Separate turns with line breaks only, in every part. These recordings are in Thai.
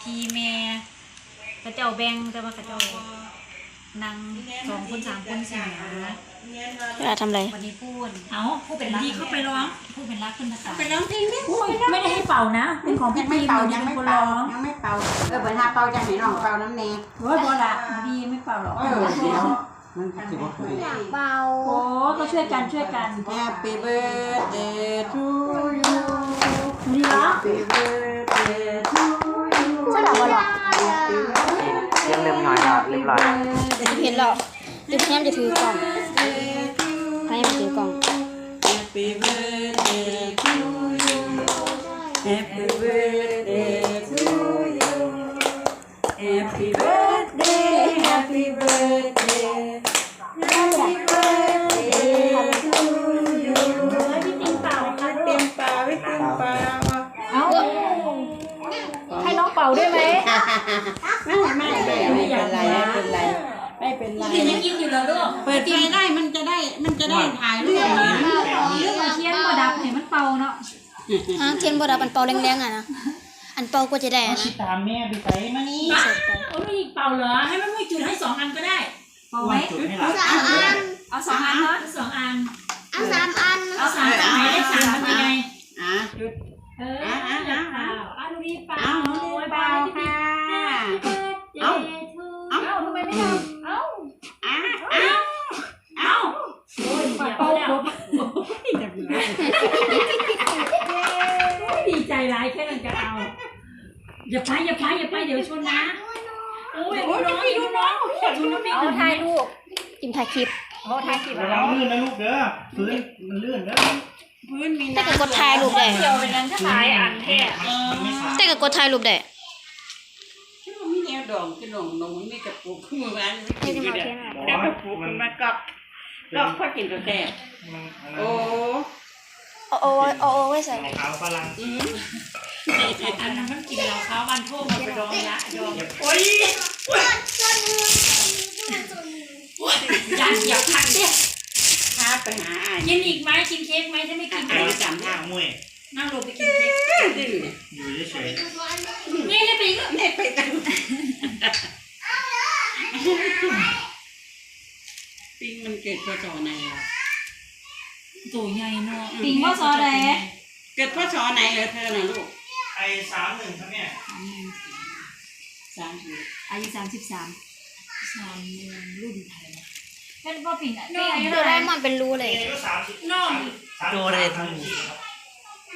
พี่แม่กระเจ้าแบ่งแต่ว่ากระเจ้านั่งสองคนสามคนสี่นะ
เวลาทำอะไร
วันนี้พูดเอาผู้เป็นรัก
ดีเข้าไปร้อง
ผู้เป็นรักขึ้นภาษา
ไปร้องเพลงนี่
ไม่ได้ให้เป่านะเป็นของ
ยั
พี่
งไม่
พีม
เป่า
หนู
ยัง
เป็น
ไม่
คน
เป่า
ร้อง
ยังไม่เป่าเออเปิดหาเป่าจะให้น้องเป่าน้ำแน่
โอ้ยโบละดีไม่เป่าหรอก
เออเดี๋ยวมันถือว่าคุย
เบา
โอ้ก็ช่วยกันช่วยกัน
Happy birthday to you
ดีเหรอ
Happy birthday to you
ใช่หรอวะหรอ
Happy birthday
เรียบเรียบร้อยแล้วเรียบร้อย
เห็นหรอเดี๋ยวพยายามจะถือกล่อง
to
พยายามจะถือกล่อง
Happy birthday to you Happy birthday to you Happy birthday Happy birthday Happy birthday to you
พี่ติงเป่าค่ะ
เตรียมเปล่าไว้เตรียมเปล่า
เอาให้น้องเป่าด้วยไหม
ไม่ไม่ไม่ไม่เป็นไรไม่เป็นไร ไม่เป็นไร
ติงยังกินอยู่เหรอลูก
เปิดไฟได้มันจะได้มันจะได้ถ่ายรูปเห็น
เรื่องมาเทียนมาดับให้มันเป่าเนาะ
ฮะเทียนบดับอันเป่าแรงๆอะนะอันเป่าก็จะได้อะนะ
ตามแม่ไปใส่มานี่
โอ้ยอีกเป่าเหรอให้มันไม่จุดให้สองอันก็ได้เป่าไหม
จุดให้หลับ
เอาสองอันเนาะสองอัน
เอาสามอัน
เอาสามอันไหนได้สามทำยังไง
อะจุด
เออเอาเอาเอาเอาดูดีเป่า
เอาหนูดูเปล่าค่ะ
เอา
เอา
เอาทำไมไม่ทำเอา
อะ
เอาเอาโอ้ยเป่าแล้วดีใจร้ายแค่นั้นจะเอา อย่าไปอย่าไปอย่าไปเดี๋ยวชนนะโอ้ยดูน้องดูน้องดูน้องไม่เอาถ่ายรูป
จิมถ่ายคลิป
เอาถ่ายคลิประ
วังลื่นนะลูกเด้อพื้นมันลื่นเด้อ
พื้นมี
แต่ก็กดถ่ายรูปได้
เกี่ยวเป็นนั้นถ้าถ่ายอันแท้
มันไม่ขาด
แต่ก็กดถ่ายรูปได้
ที่มันมีแนวดองที่หลงลงมันมีกระปุกขึ้นมาบ้าน
ให้จิมเอาเทียนมา
แล้วกระปุกมันมากรอบกรอบพอกินตัวแก่
มันอันนั้น
โอ้
เอาเอาเอาเอาไว้ใส่
มะพร้าวฝรั่ง
อั
นนั้นมันกินเราเขาวันโทษมาไปดองละดอง
โอ้ย
ย่าอย่าพักเด้
พาไปหาอ่าน
กินอีกไหมกินเค้กไหมถ้าไม่กิน
ไอ้จำท่ามุ้ย
นั่งลงไปกินเค้ก
ดื้อ
อยู่เฉย
นี่เลยไปก
เนี่ไปตั้งปิงมันเกิดพศไหนอะ
ตัวใหญ่เนาะ
ปิงว่าซอแด
เกิดพศไหนเหรอเธอน่ะลูก
ไอ้สามหนึ่งครับเนี่ย
สามสิบ
อายุสามสิบสาม
สามเมืองรุ่นไทย
เป็นพ่อปิ่งอะปิ่งอายุ
โด
เท่าไห
รา
ร่
เอมอนเป็นรูเลย
อายุสามสิบ
น้อง
โดเรทั้งหมด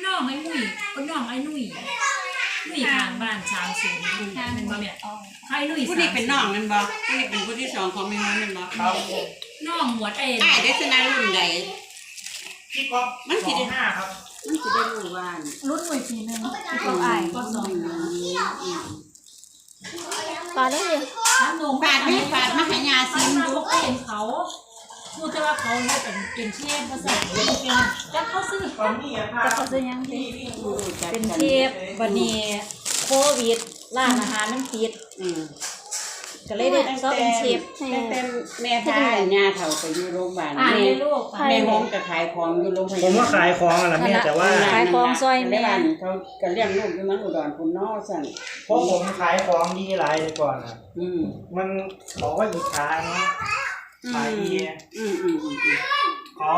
น้องไอ้นุ่ยก็น้องไอ้นุ่ยนุ่ยทางบ้านสามศูนย์ลูกเป็นบ่เนี่ยใครนุ่ย
ผู้นี้เป็นน้องมันบ่ผู้นี้เป็นผู้ที่สองของแม่ฮ้อยมันบ่
ครับ
น้องหมวดเอ็น
ได้ได้ชนะรุ่นใด
พี่ก๊อฟ
มันคิด
สองห้าครับ
มันจะได้รู้ว่า
รุ่นหน่วยปีหนึ่ง
ที่ก็อายก็สอง
ปาได้เลย
น้ำนม
ฝาดไม่ฝาดมาให้ยาซิมดู
ดูก็เห็นเขาพูดแต่ว่าเขาเนี่ยเป็นเป็นเชฟภาษาเป็นจักเขาซื้อ
ตอนนี้อะค
แต่
รับ
เขาซื้อยัง
นี่นี่ดูจัด
เป็น
กัน
เชฟบันนี้โควิดร้านอาหารมันปิด
อืม
ก็เลยได้ก็เป็นเชฟ
ตั้งแต่แม่พาญาเฒ่าไปอยู่โรงพยาบาล
อ่าน
แม่
เลยลูก
แม่ห้องก็ขายของอยู่โรงพยา
ผม
บา
ว่า
ล
ขายของอะไรแม่แต่ว่า
ขายของซอยแม่
บ้านเขาก็เลี้ยงลูกอยู่มันอุดรพุ่นนอสั่น
เพราะผมขายของดีหลายเลยก่อนอะ
อืม
มันเขาก็อิจฉาเนาะขายดี
อืมอืมอืมอืม
ขอ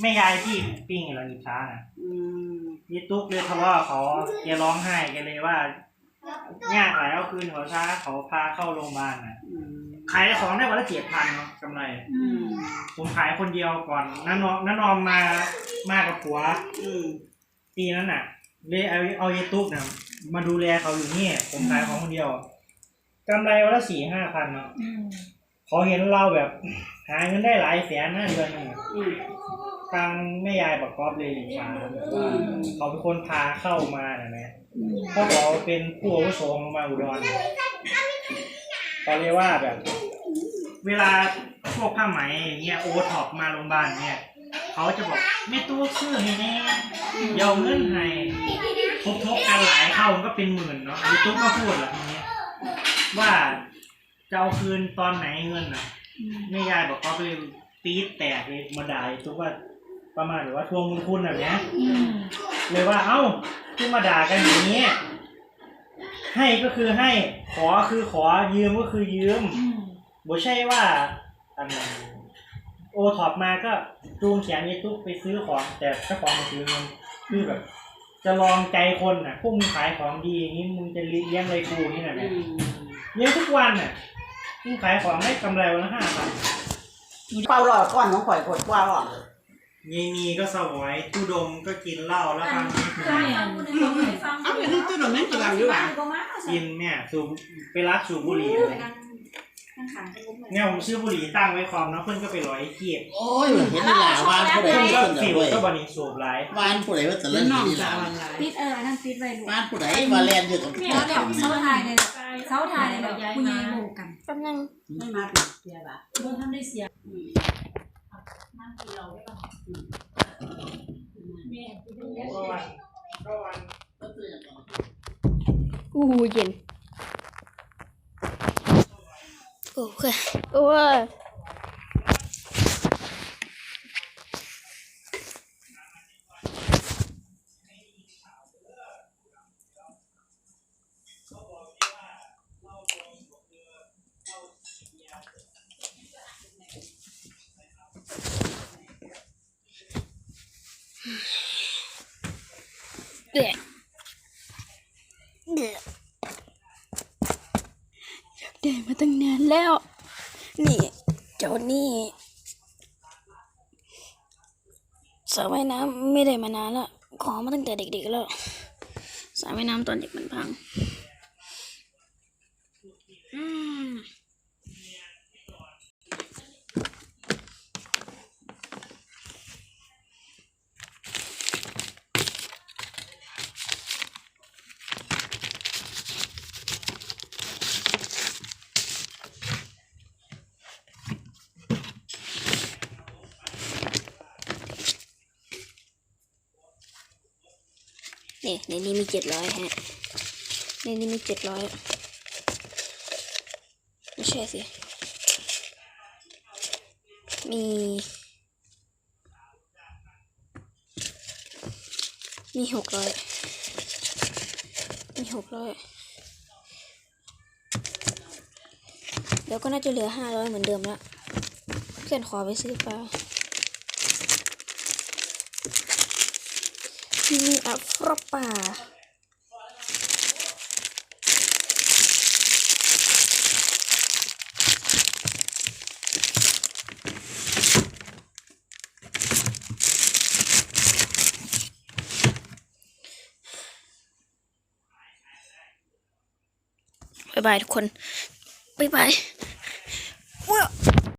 แม่ยายที่ปิ้งเราอิจฉาน่ะ
อืม
ยี่ตุ๊กเลยทะเลาะเขาแกร้องไห้แกเลยว่า ยากหลายเอาคืนเขาช้าเขาพาเข้าโรงพยาบาลน่ะ
อืม
ขายของได้วันละเจ็ดพันเนาะกำไร
อืม
ผมขายคนเดียวก่อนน้านอมน้านอมมามากับผัว
อืม
ปีนั้นน่ะเลยเอาเอาเยตุ๊กน่ะมาดูแลเขาอยู่นี่ผมขายของคนเดียวกำไรวันละสี่ห้าพันเนาะเขาเห็นเราแบบ หาเงินได้หลายแสนห้าเดือนหนึงอะ
อืม
ทางแม่ยายประกอบเลยอิจฉาแบบว่า
อืม
เขาเป็นคนพาเข้ามาน่ะนะ เพราะเขาเป็นผู้อาวุโสของมาอุดรเขาเรียกว่าแบบ เวลาพวกผ้าไหมอย่างเงี้ยโอท็อปมาโรงพยาบาลเนี่ยเขาจะบอกไม่ตู้ชื่อให้แน่เดี๋ยวเอาเงินให้ทบทบกันหลายเข้ามันก็เป็นหมื่นเนาะยูทูบก็พูดแหละทีเนี้ยว่าจะเอาคืนตอนไหนเงินอะแม่ยายบอกเขาไปตีดแตกเลยมาด่าทุกว่าประมาณหรือว่าทวงบุญคุณแบบเนี้ยเลยว่าเอ้า ที่มาด่ากันอย่างนี้ ให้ก็คือให้ ขอคือขอ ยืมก็คือยืม
อืม
บ่ใช่ว่าอันโอท็อปมาก็จูงแขนยายตุ๊กไปซื้อของ แต่เจ้าของมาซื้อเงินคือแบบ จะลองใจคนน่ะพวกมึงขายของดีอย่างนี้มึงจะเลี้ยงอะไรกูนี่น่ะ
อื
นะ
ม
เลี้ยงทุกวันน่ะมึงขายของได้กำไรวันละห้าพัน
เป่าหลอดก่อนของข่อยกดว่าหรอ
ยีนีก็สวอยตู้ดมก็กินเหล้าแล้วครั้งนี้
ใช่อะ
เอาไปนึกตื้นหรอแม่งจะเราอยู่อะ
กินเนี่ยสูบไปรักสูบบุหรี่เลยเนี่ยผมซื้อบุหรี่ตั้งไว้คอมนะเพื่อนก็ไปร้อยเกียบ
โอ้ยเห็นนี่ล่ะวานผู้ใด
เพื่อน
ว่า
ก็
สน
สิว
ด้วย
ก็บันนี้สูบหลาย
วานผู้ใดว่าสน
แล้วน้อง
นี่
จะ
ล่ะ
เอาอะไร
ปิดเออนั่นปิดไว้ลูก
วานผู้ใดว่าแลนอยู่กับ
เดี๋ยวเดี๋ยวเสาทายเลยเสาทายเลยแบบคุณยายโบกัน
แป๊บนึง
ไม่มาปิดเสียบะ
โดนทำได้เสีย
ก็วันก็วัน
อู้หูเย็นโอเคโอ้ เดือดเดือดอยากได้มาตั้งนานแล้ว นี่เจ้านี่สระว่ายน้ำไม่ได้มานานแล้ว ขอมาตั้งแต่เด็กๆแล้วสระว่ายน้ำตอนเด็กมันพัง อืม นี่ในนี้มีเจ็ดร้อยฮะ ในนี้มีเจ็ดร้อยไม่ใช่สิ มี มีหกร้อยมีหกร้อยเดี๋ยวก็น่าจะเหลือห้าร้อยเหมือนเดิมละเพื่อนขอไปซื้อปลา มีอัฟรป่าบายบายทุกคนบายบายว้า